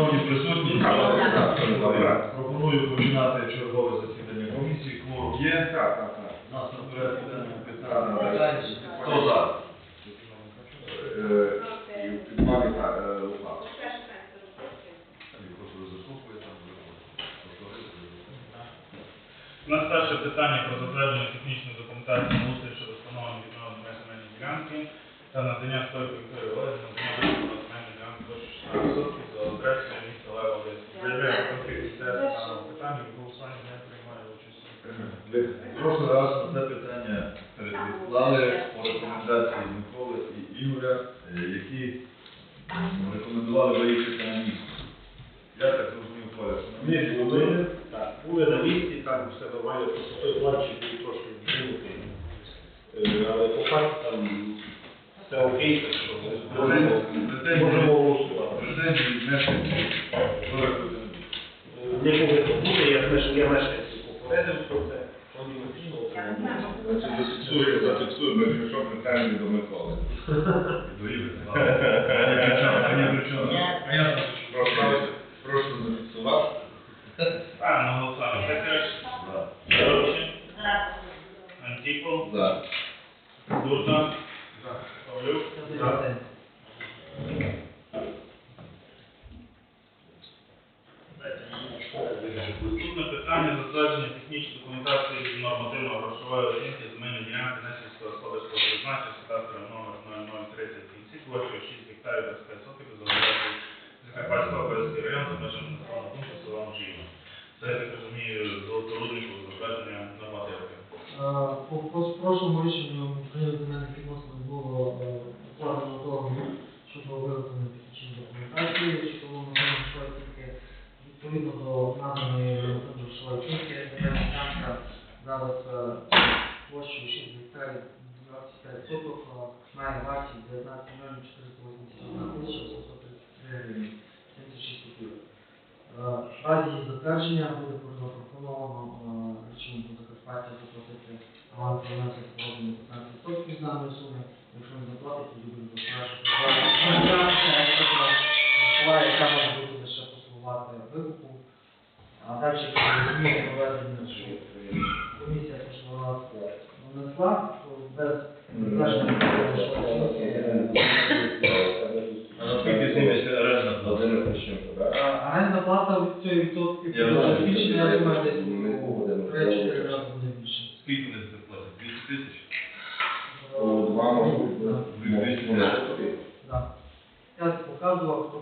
Шановні присутні, пропоную починати чергове засідання комісії. Кворум є. У нас на порядку денному Так, 15 так. питань. Хто за? Е, е. У нас перше питання про затвердження технічної документації на устрій щодо встановлення відновлення земельної ділянки та надання стойки Вікторії Олегівни на земельної ділянки площі 16 адресою міста Лева Заявляю на даному питанні, в голосуванні не приймаю участь. В прошлий раз на це питання відклали по рекомендації Миколи і Ігоря, е, які рекомендували виїхати на місце. Я так зрозумів, Коля, що на місці були, так, були на місці, там все нормально, просто той планчик був трошки відмінутий. Е, Але по факту там все окей, так що ми можемо, можемо голосувати. Претензії мешканців виразити не буде. Е, Не повинно бути, я мешканці. я попередив про це, вони оцінили. Значить, зафіксуємо, зафіксуємо, якщо що до Миколи. До Ігоря. А я при чому? А я при чому? А я там Прошу, прошу зафіксувати. Ставимо на голосування. Петрович, за. Дорожчий, Антипов, За. Дурна, Павлюк, Наступне питання затвердження технічної документації нормативно грошової оцінки земельної ділянки на сільськогосподарського призначення з кадастром номер 0030 в кінці площею 6 гектарів 25 соток за адресою Закарпатського Обов'язкий район за межами населеного пункту села Мужіно. Це, я так розумію, золоторуднику затвердження нормативки. Е, По по прошлому рішенню то без наскільки орендна плата? Від відсотків збільшення, я думаю, десь Ми будемо у 3-4 рази буде більше. Скільки вони заплатять? 200 тисяч? У два може бути. Так. Так. Я показував, хто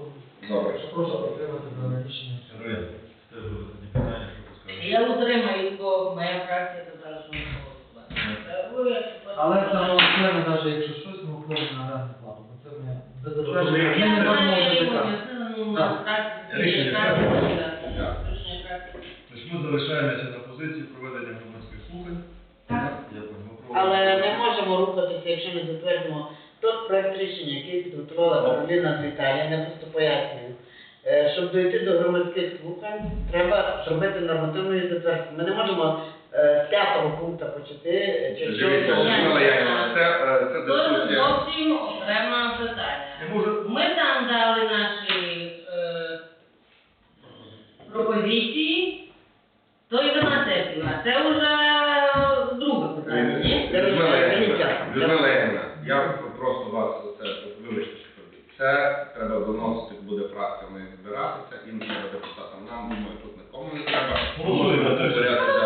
Добре. прошу підтримати дане рішення. Героя, в тебе одне питання, що ти скажеш? Я утримаю, бо моя фракція казала, що не голосувати. Е, ви як Але це окремо, навіть якщо щось, ми окремо на орендну плату. бо Це ми без затвердження. Я Ми не Я можемо знаю, я йому ОДК. об'яснила, ну, у Так. нас фракція, Рішення фракція, прийнято. так, рішення фракції. Тобто ми залишаємося на позиції проведення громадських слухань. Так. Дякую. Ми Але проводимо. не можемо рухатися, якщо не затвердимо той проект рішення, який підготувала Кароліна з Віталія, я просто пояснюю. Е, Щоб дойти до громадських слухань, треба зробити нормативну затвердження. Ми не можемо е, з п'ятого пункту почати е, чи Дивіться, чого. Людмила це, е, це Дуже дискусія. зовсім окреме питання. Можу. Ми там дали наші е, пропозиції, то йде на сесію, а це вже друге питання, ні? Людмила Янівна, Людмила. Людмила я просто вас за це, вибачте, що кажу. Це треба доносити, буде фракціями збиратися, іншим депутатам. Нам, думаю, тут нікому не треба.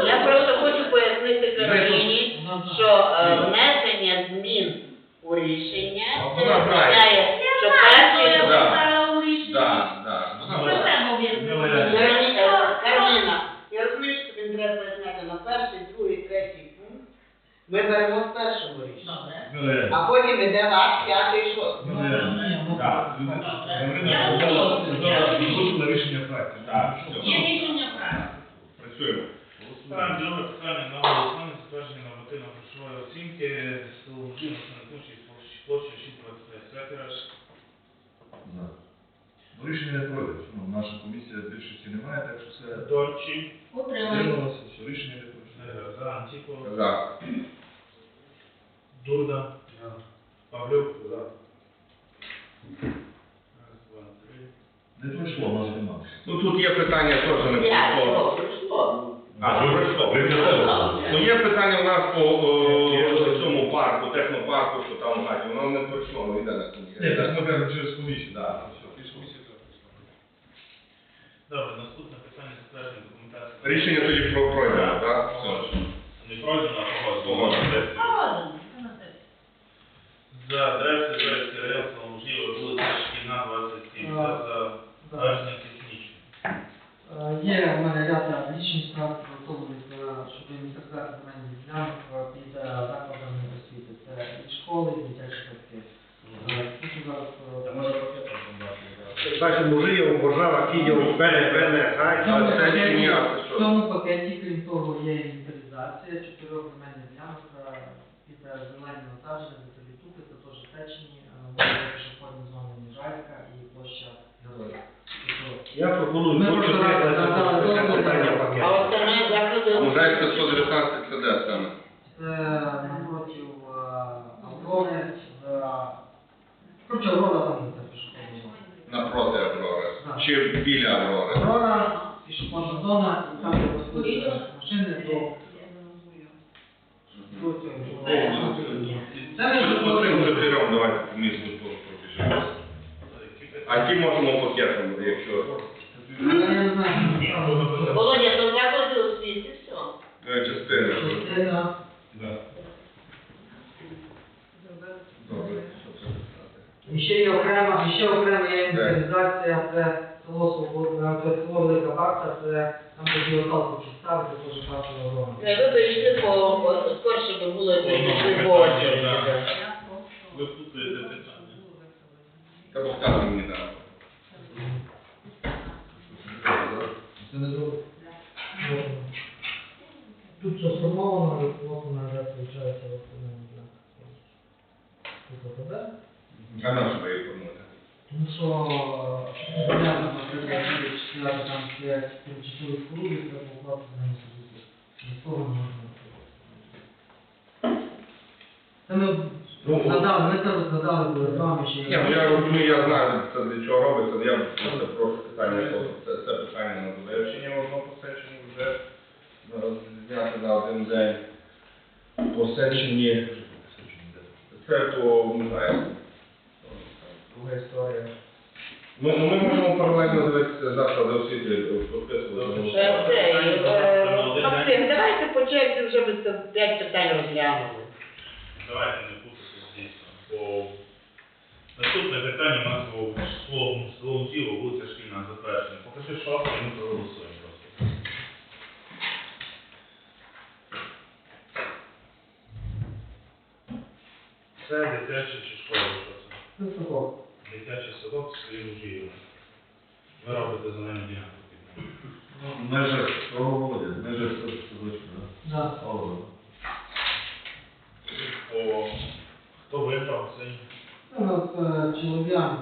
Я просто хочу пояснити Кароліні, що е, внесення змін у рішення означає, що Я перший. Кароліна, я розумію, що тобі треба поясняти на перший, другий, третій пункт. Ми беремо з першого рішення. А потім іде ваш п'ятий, шостий. Так, Я розумію. Виходило рішення фракції. Так. Є рішення права. Працюємо. Ставимо друге питання на голосування затвердження нормативно-грошової оцінки село Мужино, Санкуші, площа 625 Святираж. За. Ну, Рішення не пройде. Ну, наша комісія більшості немає, так що все Дорчі, Утримаю. отрималося, що рішення не пройшло. е, за Антипов, За. Дурда, Павлюк, за. Раз, два, три. Не пройшло, у нас нема. Ну тут є питання теж не П'ять, пройшло. що, прийшло. А, ну пройшло. Ну є питання в нас по о, цьому парку, технопарку, що там в хаті, воно не пройшло, ну йде на Ні, так ми кажемо через комісію. Да. Добре, наступне питання затвердження документації. Рішення тоді про пройдено, так? Все. Не пройдено, а погоджено. Погоджено. За адресою Вересі РЛ, Соломжіва, вулиця Шкільна, 27. Це за затвердження технічне. Е, Є в мене ряд річних справ підготовлених е, щодо інвентаризації земельних ділянок е, під е, закладами освіти. Це і школи, і дитячі садки. Е, Тут зараз е, Бачимо, Мужиєв, Боржава, Київ, Берег, Берег, в Гай. цьому це пакеті- сім'я, це що? в цьому пакеті, крім того, є інвентаризація чотирьох земельних ділянок е, під е, зелені насадження, це літуки, це теж течені, е, пішохідні зони Ніжайська і площа Героїв. Тобто, Я пропоную Ми просто раз- на раз- питання пакету. А остальне заклади... Мужайська 119 це де саме? Це напротив Аврони, в Короче, Аврора там це пішохідна зона. Напроти Аврори. Чи біля Аврори? Аврора, пішохідна зона, і там де машини до до цього. Це ми вже цим чотирьом давайте по місту пробіжимо. А ті можемо пакетом, якщо Я не знаю. Володя, то заклади освіти, все. е. Частина. Да. Добре. І ще є окрема, і ще окрема є інвентаризація, це село Свободне, це село Велика Бакта, це там де біоталку вже ставити, теж бачила зона. Не, ви б йшли по, по- скорше би було. Ви путаєте питання. Та розказуй мені так. Це не зробить. Тут все сформовано, і от вона вже виходить в основному Тут ОТБ. А на що ви формуєте? Тому що, там стоять тимчасові споруди, треба оплатити на них сидіти. Без того не можна. Це ми Ну, згадали, ми це розглядали, були вами ще. Ні, ну я розумію, я знаю, це для чого робиться, я просто питання, це, це питання на вивчення воно по вже зняти на один день. Посечення, це то, не знаю, друга історія. Ну, ну, ми можемо паралельно дивитися. Це все. е, Максим, давайте по черзі вже це п'ять питань розглянули. Давайте не путати дійсно. Бо наступне питання у нас було словом словом тіло, вулиця Шкільна затвердження. Покажи і ми проголосуємо просто. Це дитяче чи школа, що це? Дитячий садок в селі. Ви робите зелену ділянку. під ним. В межах Володя, в межах садочка, Да. О, хто вибрав цей? Це у нас е, чолов'ян.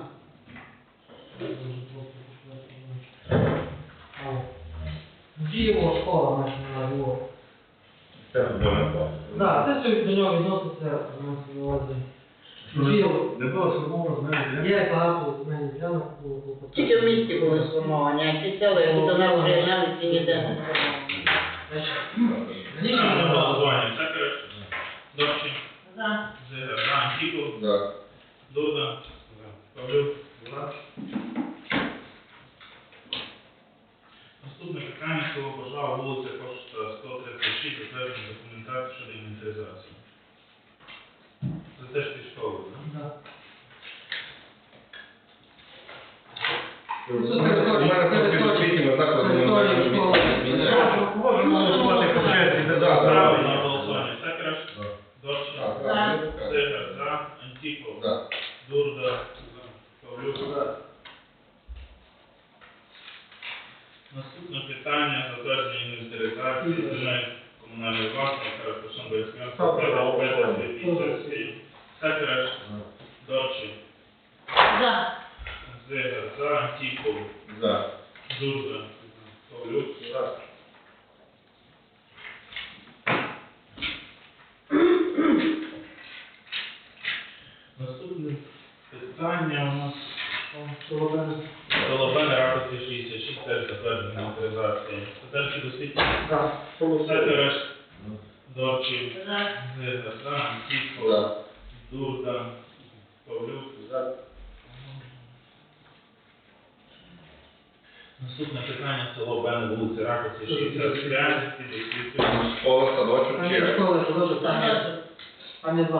А, Дієво школа наша на Львов. Це клас. Так, це все до нього відноситься, на свій увазі. Дієво. Не було з мене Є багато ділянок по по- по- Тільки в місті були сформовані, а ті села, які до нас приєднали, ті ніде Ставлю на голосування. Сакарич, Дорчий, За. За, Антіпов, Да. Дурда, Павлюк. Наступне питання село Пожава, вулиця Кошта 136, затвердження документації щодо інвентаризації. Це теж під школою, так? Да. У мене просто освітніми закладами Територія не школи. Можемо голосувати по черзі, де Да, Ставлю да. на голосування. Сакарич, Дорчий, Так, так, так. Зигар, За, Антіпов, Да. Дурда, Павлюк. Наступне питання затвердження інвентаризації земель комунальної власності Карапушан Бориспільської Сакараш, Дорчі, За. Зигар, За, Антіпов, За. Дурда, Павлюк. Наступне питання у нас Там Соловей. Село 66, теж затверджена інвентаризація. Теж дослідні. Так. Сетереш, За. Зигра, Антіко, За. Дурда, Павлюк. За. Наступне питання село Бене, вулиця Ракоці 65. Школа, садочок Там чи є як? школи, садочок, там є, там є два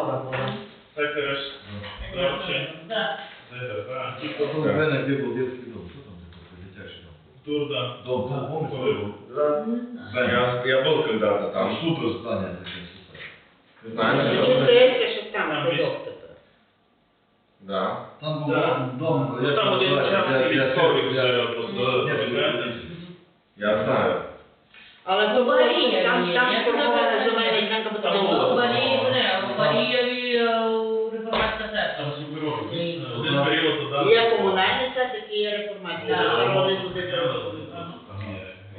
За. Зигра, за, Антіко, Потім мене де був дитячий дом. Що там таке дитячий дом? Дурда, Дом, дом? Павлюк. Я, я був когда-то Там там. супер здання таке супер. Знаєш, що? здається, що там Там тепер. Да. Там був Да. дом, Ну, там один вже просто для- Я знаю. Але то там, там я земельна ділянка, бо Там там було. було. У Валії не, у Валієві е, реформатська церква. Там суперові. Один період туди. Є комунальний садик і є реформація. Вони туди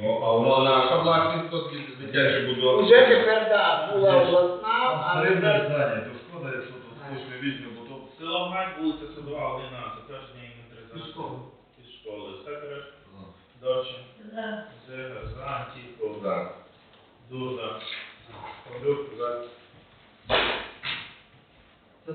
О, А воно наша власність, то дитячий будинок. Уже тепер, так, була обласна, а старинне здання, то шкода, якщо тут бо то Село Мать, вулиця Садова, 11, затвердження інвентаризації. Школи. Із школи. Сетереш, ну, Дорчі, За. Зигра, за, Антіко, Да. Дурда, Павлюк, за. Це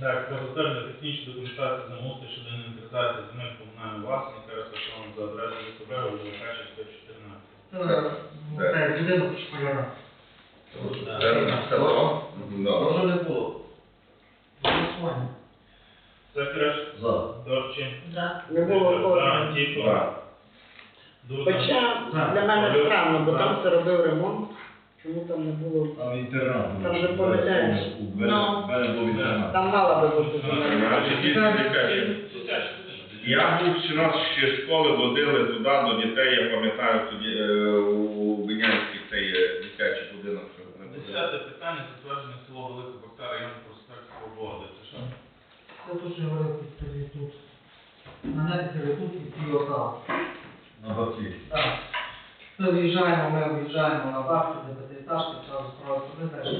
Так, про затвердження технічної документації замовити щодо інвентаризації земель комунальної власності, розташовано за адресою Соберу, вулиця 114. це, ну, це будинок школяра. Це село? Да. Може не було. Голосування. Сетереш, За. Дорчі, За. не було кожного. Антіко, Хоча для мене странно, бо там це робив ремонт, чому там не було. Там інтернат. Там же мене Ну. був інтернат. Там мала би бути. Я був ще нас ще школи водили туди до дітей, я пам'ятаю тоді е, у Винянській цей е, дитячий будинок. Десяте питання затвердження село Велика Бахта, район проспект Свободи. Це що? Це те, що я говорив під сервітут. Наняти сервітут і ті отам. На баки. Так. Ми виїжджаємо, ми виїжджаємо на бахту, де п'ятиэтажки, сразу справа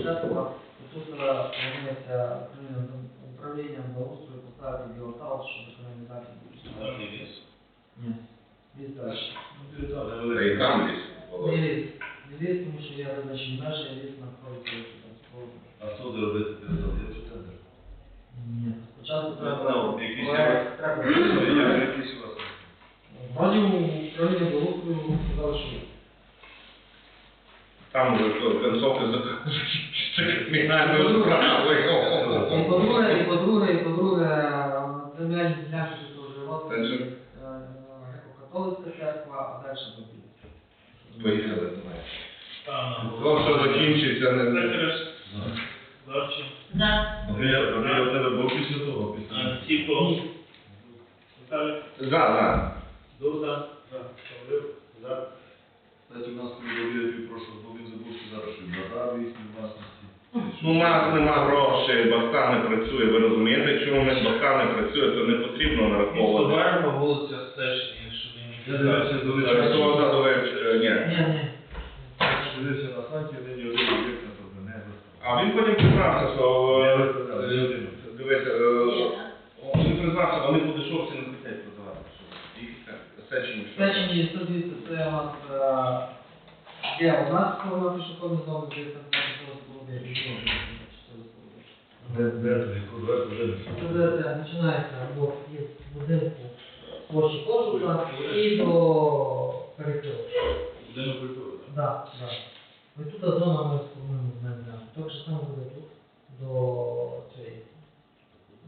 церква. І тут е, планується управлінням благоустрою поставити біотал, щоб буде. не ліс. Ні. Ліс далі. Та і там ліс. Не ліс. Не ліс, тому що я визначив далі, ліс знаходиться ось там справа. А що де робити передав? Я вже тендер. Ні. Спочатку Ну, треба. якийсь Я. Вроді управління благоустрою сказали, що є. Там уже що, концовка за кримінальною справою. І по-друге, і по-друге, і по-друге, земельні ділянки от Це ж греко-католицька церква, а далі до Поїхали, знаєш. Там на То, що закінчиться, не... Сетереш, Дорчі, За. Я я в тебе був після того, після. Антіко, Віталій, За, за. Дурда, Павлюк, за. Кстати, у нас тут прошу, бо він забув сказати, що брата в їхній власності. Ну, у нас нема грошей, Бахта не працює, ви розумієте, чому ми Бахта не працює, то не потрібно нараховувати. Соберна вулиця Стешні, що Я дивився до вечора. за довеч... Ні. Ні, ні. Дивився на сайті, і один об'єкт не А він потім признався, що... Я е, виставляв, е, один один. Дивися, е, він признався, вони по дешевці не хотять продавати. Їх сечені. Печені, що дивіться, це у нас е, є одна сторона пішохідна зона, де там чотири сполоди, і друга чотири сполоди. Де, де, де, куди, куди, де це починається робота із будинку площі Кожуха і до перекриву. Будинок культури, так? Да, да. Ось тут зона ми сформуємо знання. Так же саме буде тут, до цієї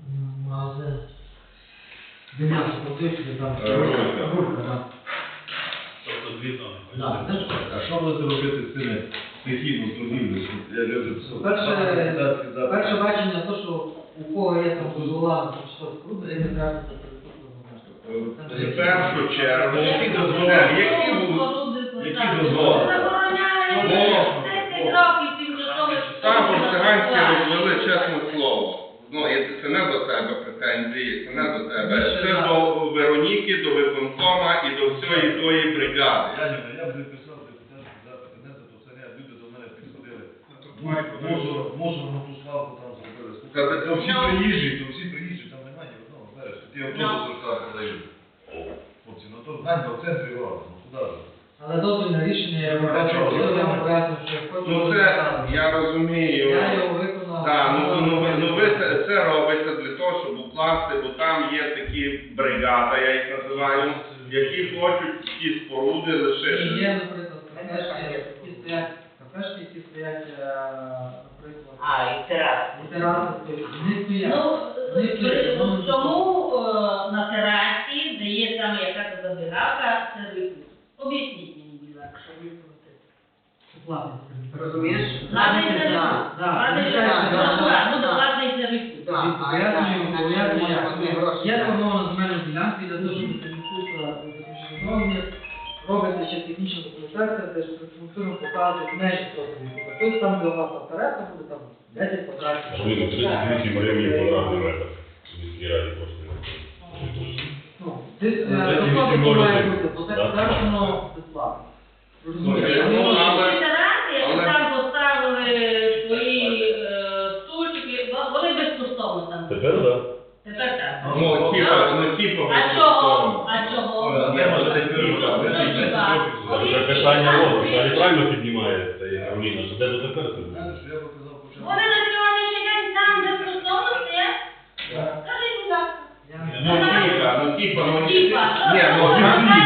м, магазин. Де м'ясо де там Е, рулька. рулька, це ж А що будете робити з цими стихійно торгівлею? Я вже писав. Перше- Перше бачення, то, що у кого є там дозвола тимчасові споруди, і не треба це переступити. В першу чергу, які дозволи, які були які дозволи? Забороняє О, 10 років тимчасове Там повстанці розвели чесне слово. Ну, і це не до тебе претензії, це не до тебе. Це до Вероніки, до виконкома і до всієї тої бригади. Я я б не писав депутатські запити, не то це люди до мене підходили. Можу, можу на ту славку там зробили. Та ти- всі приїжджі, то всі приїжджі, там немає ні одного, знаєш, знаєте, в центрі городу, ну куди ж? Але дозвільне рішення я Ну, а чого? вам я вам поясню, що я хочу. Ну це я розумію. Я його виконав. Так, ну, ну, ви- ну ви це, це робиться для того, щоб укласти, бо там є такі бригада, я їх називаю, які хочуть ці споруди І лише. Є, наприклад, кафешки, які стоять, кафешки, які стоять, е, наприклад, А, і терас. і тераси стоять, вони стоять. Ну, Вони стоять, в вони цьому е, на терасі, де є саме яка то забігалка, сервітут. Об'ясніть мені, будь ласка. Платить. Розумієш? Владний Так, сервітут. так, Владний так, сервітут. так, Ну, так. так, буде владний сервітут. А Пояснюю, я- пояснюю, я- сформована земельна ділянка, і для того, щоб сервітут заключити договір, робиться ще технічна документація, де ж показують межі сервітуту. Тобто там, де вас авторета буде там 10 квадратів. На 38 гривень квадратний метр. Міській раді коштує. Ну, десять таке має бути, бо це завершено безплатно. Розумієте? Ну, Ну, але- там поставили свої е, стульчики, во- вони безкоштовно там. Тепер так. Тепер так. Ну, типа, ну, типа, А чого? А чого? Не може десь вирішити. Це питання роду. Далі правильно піднімає цей управління, що де до тепер це що почати? Вони на сьогоднішній день там безкоштовно стоять? Скажіть, будь ласка. Ну, типа, ну, типа, ну, ні, Типа, ні, ну, що це?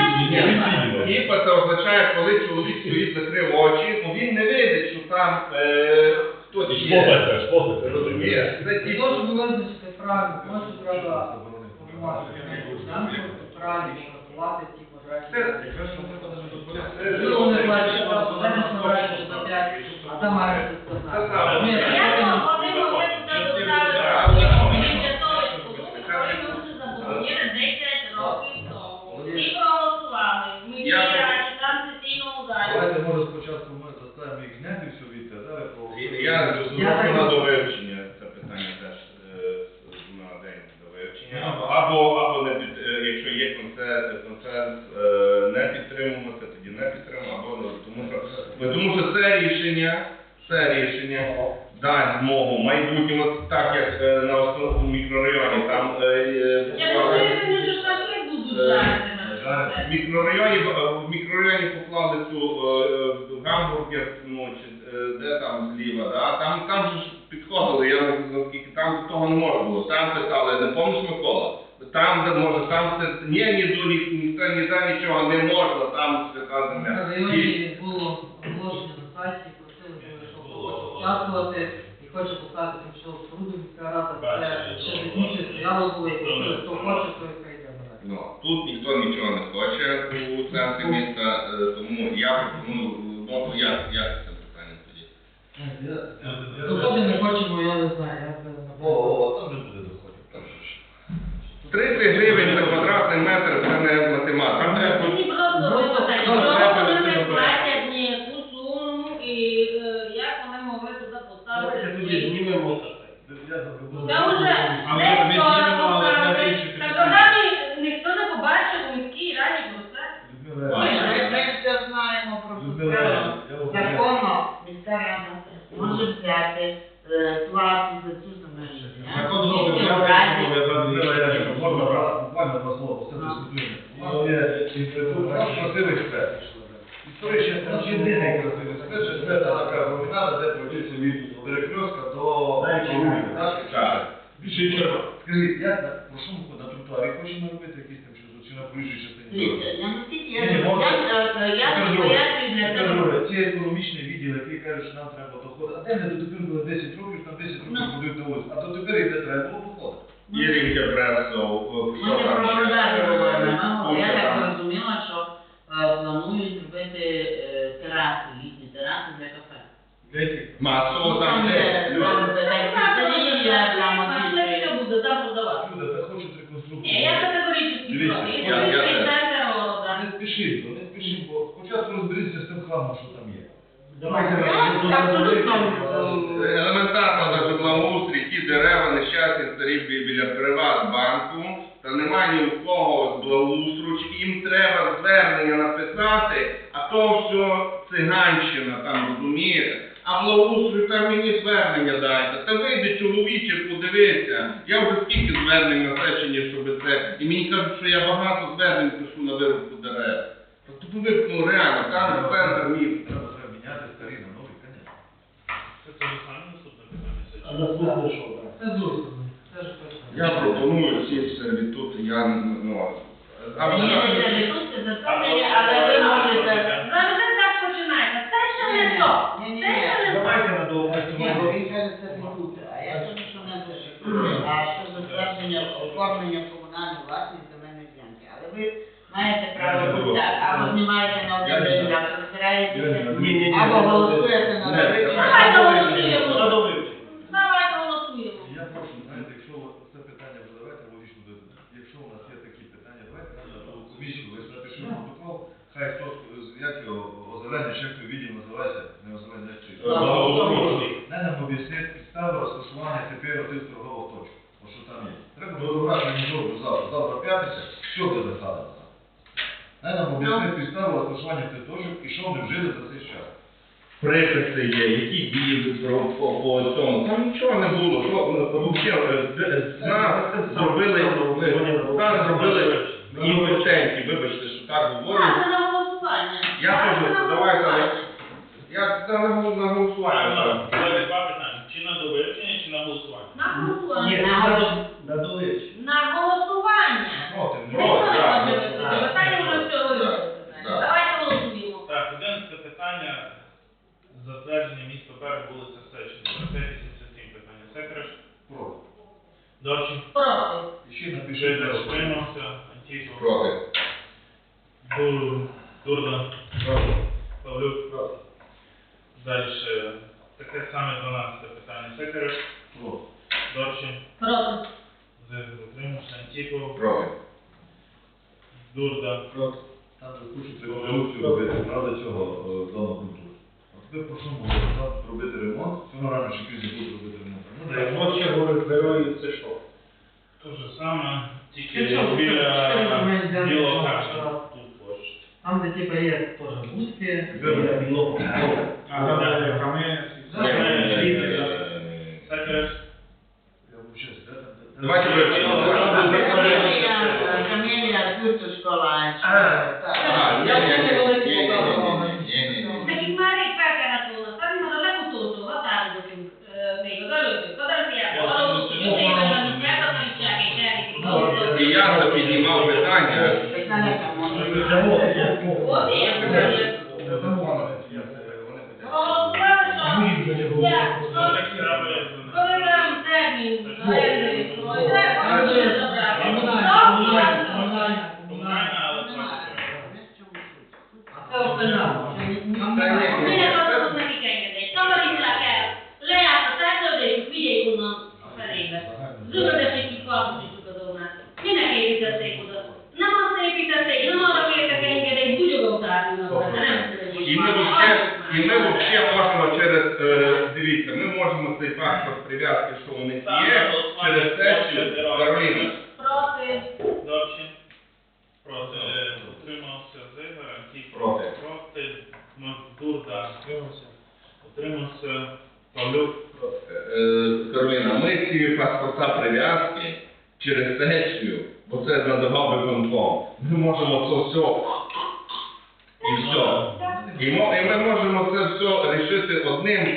ні, Типа. Це означає, коли чоловік стоїть, закрив очі, ну він не видить, що там е, хтось є. Шпохаться, шпохаться. Розумієш? Це типа. того, щоб визначити правильно, просто треба формувати ділянку, правильно рахувати ті квадратні. Ну, вони бачать, що зараз набирають, що там а там має бути Це. Ні, це Я потім- вони могли туди поставити для того, щоб подумати, коли ми вже забули 10 років тому. Всі проголосували, ми всі Я- раді, там в сесійному залі. Давайте, може, спочатку ми заставимо їх зняти всю від, а далі по... Я Я так- зроблю це питання теж е, на день довивчення. Або, або, або не під, е, якщо є консенс, консенс е, не підтримувати, тоді не підтримуємо, або не. Тому що, ну, тому що це рішення, це рішення дасть змогу в майбутньому, так як е, на основному мікрорайоні, там е, е, в мікрорайоні, е, в мікрорайоні поклали цю е, е, гамбургер, ну, чи е, де там зліва, да? там, там же ж підходили, я не знаю, наскільки там того не можна було, там питали, не помниш Микола? Там, де може, там все, ні, ні, ні, ні, ні, ні, за нічого не можна, там свята На земля. І- районі було оголошення на сайті, просили, що участвувати і хоче поставити тимчасову споруду, міська рада це ще раніше стояло було, і просили, хто хоче, той хай йде на район. Ну, тут ніхто нічого не хоче у центрі міста, е, тому я пропоную, ну, як, як це питання тоді? Доходи не хочемо, я не знаю, я це О, о, там вже буде доходити. там же ж. 30 гривень за квадратний метр це не математика. Там треба Мені просто Просто випитати, треба чого вони вести не до платять ні яку суму і е, як вони могли туди поставити Давайте тоді свої. знімемо це. Я забув. Це вже А ми- не ми вчора знімемо, але треба поставили. інші Та питання. тоді ніхто не побачив у міській раді про це. Людмила, Ми ж ми ж все знаємо про Людмила, це. я вам Законно міська рада може взяти е, плату за цю земельну Закон ділянку. робить, Тільки я в разі- Людмила, я ще можна буквально два слова, це дисципліна. Воно є інститут красивих спец. Історичний там єдиний красивий спец, що це така променада, де пройдеться від перекрестка до Рухи. Так. Більше нічого. Скажіть, як на прошу на тротуарі хочемо робити якісь там щось, чи на проїжджій частині? Дивіться, я наскільки я Ні, ні, можна. я, е, я Тепер друге. пояснюю для Тепер тебе. друге. Ці економічні відділи, які кажуть, що нам треба доходи. А де не дотепер було 10 років, там 10 років Ну. будуть не треба було доходи. Іринка Бресов, Ми не там ще? продажі говоримо, а Куча я так там. зрозуміла, що е, планують зробити е, тераси, літні тераси для кафе. Для яких? Масово Ну, там там, де де- люди. там, де такі сидіння, прямо Це все ці- буде там продавати. Люди, та хочуть реконструкцію. Ні, я категорично Дивіться, проти. я- я Якщо теж. центр города. Не спішіть, бо не спішіть, бо спочатку розберіться з тим хламом, що там є. Давайте Так, абсолютно. Елементарно навіть благоустрій, ті дерева нещасні старі бі- біля Приватбанку, та немає ні у кого з благоустрою, чи їм треба звернення написати, а то все циганщина там розумієте. а благоустрою та мені звернення дайте. Та вийди чоловіче, подивися. Я вже скільки звернень на сесії, щоб це. І мені кажуть, що я багато звернень пишу на вирубку дерев. Тобто ви, ну реально, там центр міста. Треба треба міняти старі на нові, звісно. Це те ж саме наступне питання А наступне що? Це з другої сторони. Це ж. Я пропоную всі сервітут, я ну. А Ні, ви- не але ви можете... Завжди так починається. Це ще не то. Це ще не. Давайте на Ні, доопрацювання. а я кажу, що не а що затвердження оформлення комунальної власності земельної ділянки. Але ви маєте право так, або знімаєте на один день, або ні. або голосуєте на виборі. давайте голосуємо. Давайте голосуємо. Я прошу, знаєте, якщо це питання вже давайте логічно дивитися. Якщо у нас є такі питання, давайте на комісію, ви ж напишемо протокол, хай хтось, як його, озелення, чи як той відділ називається, не озелення, чи не нам об'яснити підстави розташування тепер отих торгових точок. Що там є. Треба мені зробити завтра. Завтра п'ятниця, що буде закладено? Не нам об'яснити підстави розташування тих точок і що вони вжили за цей час. Приписи є, які дії по, по, по цьому. Там нічого не було. Що, ну, взагалі, е, нас зробили, е, нас зробили імпотенті, вибачте, що так говорю. Ставте на голосування. Я кажу, давайте, я на голосування. Чи на довивчення, чи на голосування? На голосування. На на довивчення. На голосування. Проти, проти. Козбер, вулиця Стечна, 4587, питання. Секреш? Проти. Довчин? Проти. Ще напишіть. Шейдер утримався. Антіпов? Проти. Дурда? Проти. Павлюк? Проти. Далі. Таке саме 12 питання. Секреш? Проти. Довчин? Проти. Зизер утримався. Проти. Дурда? Проти. Там, де хочеться, Треба цього е, даного пункту ми просимо завтра зробити ремонт, воно рано чи пізно буде робити ремонт. Ну, Ремонт ще говорить герої, це що? То же саме, тільки Ти біля білого каша. Тут площадь. Там, де типа є теж вузькі. Герої білого. А далі храми. Е, я вчусь, де Давайте ви- Камелія, Камелія, тут школа. А, так. 给大家讲个体育生 Утримався Павлюк. Е, Кароліна, ми ці паспорта прив'язки через сесію, бо це надавав виконком. Ми можемо це все і все. І, ми можемо це все рішити одним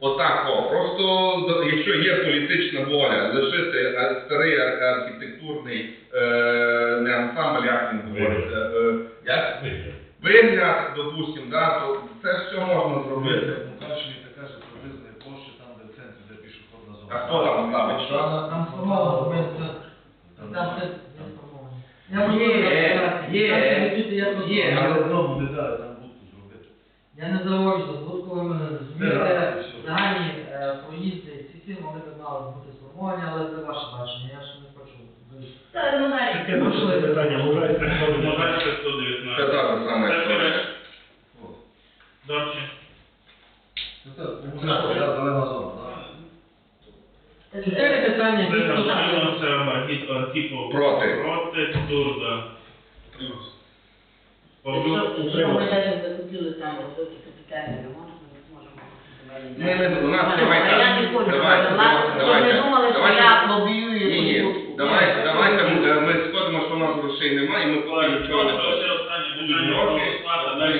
отак. О. Просто якщо є політична воля лишити е, старий архітектурний е, не ансамбль, як він говориться, е, як вигляд, допустим, да, то це все можна зробити. Мукачеві така ж приблизна площа, там, де в центрі, де пішохідна зона. А хто там ставить? Що? Там сформовано, ми це, Там це не сформовано. Я можу Є, є, це є. Але одному не дали там будку зробити. Я не заводжу з Це розумієте, раз, загальні е, проїзди, ці всі вони мали бути сформовані, але це ваше бачення, я ж не хочу. Та ну Таке навіть. важливе питання, може, Мозаїчка Це 119. та ж сама історія. Секреш. От. Дорчин. Це так, музей, да, зелена зона, так. Чотири питання, які Зигар стосуються- утримався Маргіт Антіпов. Проти. Проти. Дурда. Павлюк. Якщо якщо ми навіть захотіли там робити капітальний ремонт, ми зможемо Ми не у нас А давайте. я не хочу, давайте, щоб нас- щоб давайте, не думали, що давайте. я лобіюю. Ні, ні, якусь- давайте, давайте ми, ми сходимо, що у нас грошей немає, і ми поки нічого не Просто ще хочемо. останнє питання голосувати, далі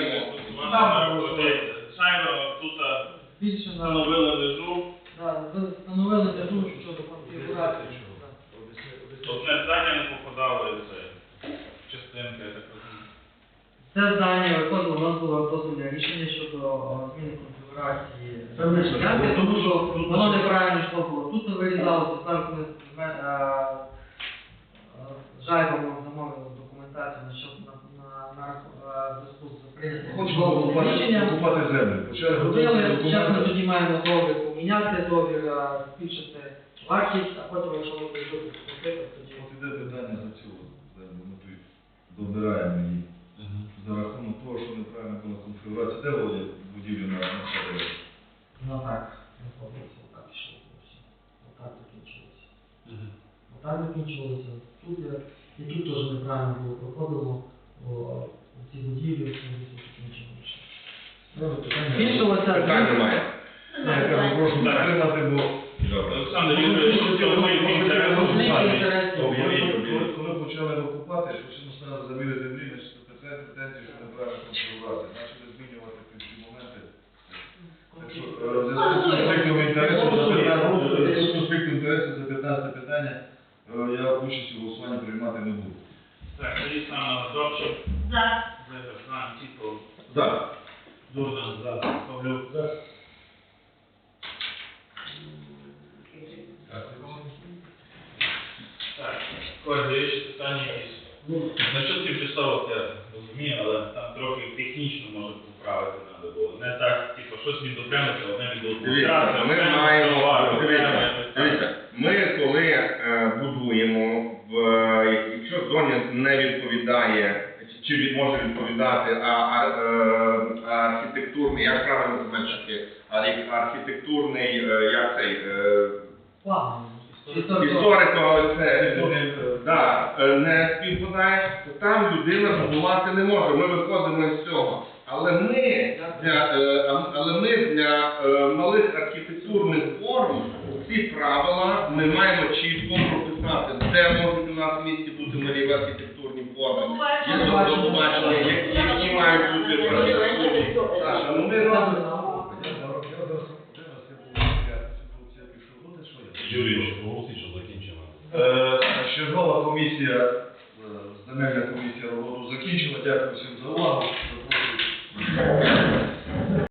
голосувати. Шайно тут а, Більше на встановили межу. да, ви встановили межу щодо конфігурації. Так. Одне здання не попадало і це. Частинка, я так розумію. Це здання виходило, у нас було дозвільне рішення щодо зміни конфігурації певної ділянки, тому що воно неправильно йшло було. Тут не вирізалося, зверху ми е, е, замовили документацію на що на е, зв'язку з прийнятим рішенням. окупати землю. Почали зараз ми документи. тоді маємо договір поміняти договір, е, збільшити вартість, а потім, якщо прийдуть конфлікт, тоді От іде питання за. Ми добираємо її. За рахунок того, що неправильно була конфігурація. Де Володя будівлю на на себе? ну так, знаходиться, отак пішло. все. Отак закінчилося. Отак закінчилося. Тут я, і тут теж неправильно було проходило о, ці будівлі, все закінчилося. Зразу питання. Збільшилося. Питань немає. Ні, я кажу, прошу підтримати, бо Олександр Юрійович, що ви маєте інтерес? Коли коли почали викупати, почали ставити заміри землі, значить претензії, претензії, що неправильно конфігурація. Почали змінювати ці моменти. Так що, е, в зв'язку з конфліктом інтересів за 15 в зв'язку з конфліктом інтересів за 15 питання, е, я участь у голосуванні приймати не буду. Так, тоді саме Добчик, За. Зайка, Знан, Тіто, За. Дурдан, за, Павлюк. Так, Коля, є ще питання якісь? Насчет тимчасових я розумію, але там трохи технічно може поправити треба було. Не так, типу, щось відокремити, одне від Дивіться, ми маємо, дивіться, дивіться, ми коли е, будуємо, в, е, якщо зоні не відповідає, чи від, може відповідати а, а, е, архітектурний, як правильно зменшити, архітектурний, е, як цей, е, Плавно. історико, це, да, е, не співпадає, то там людина будувати не може. Ми виходимо з цього. Але ми для, е, але ми для е, малих архітектурних форм ці правила ми маємо чітко прописати, де можуть у нас в місті бути малі архітектурні форми. Є побачення, які, які мають бути архітектурні. Саша, ну робимо. Юрій, оголосіть, що закінчено. Е, Чергова комісія, е, земельна комісія роботу закінчила. Дякую всім за увагу.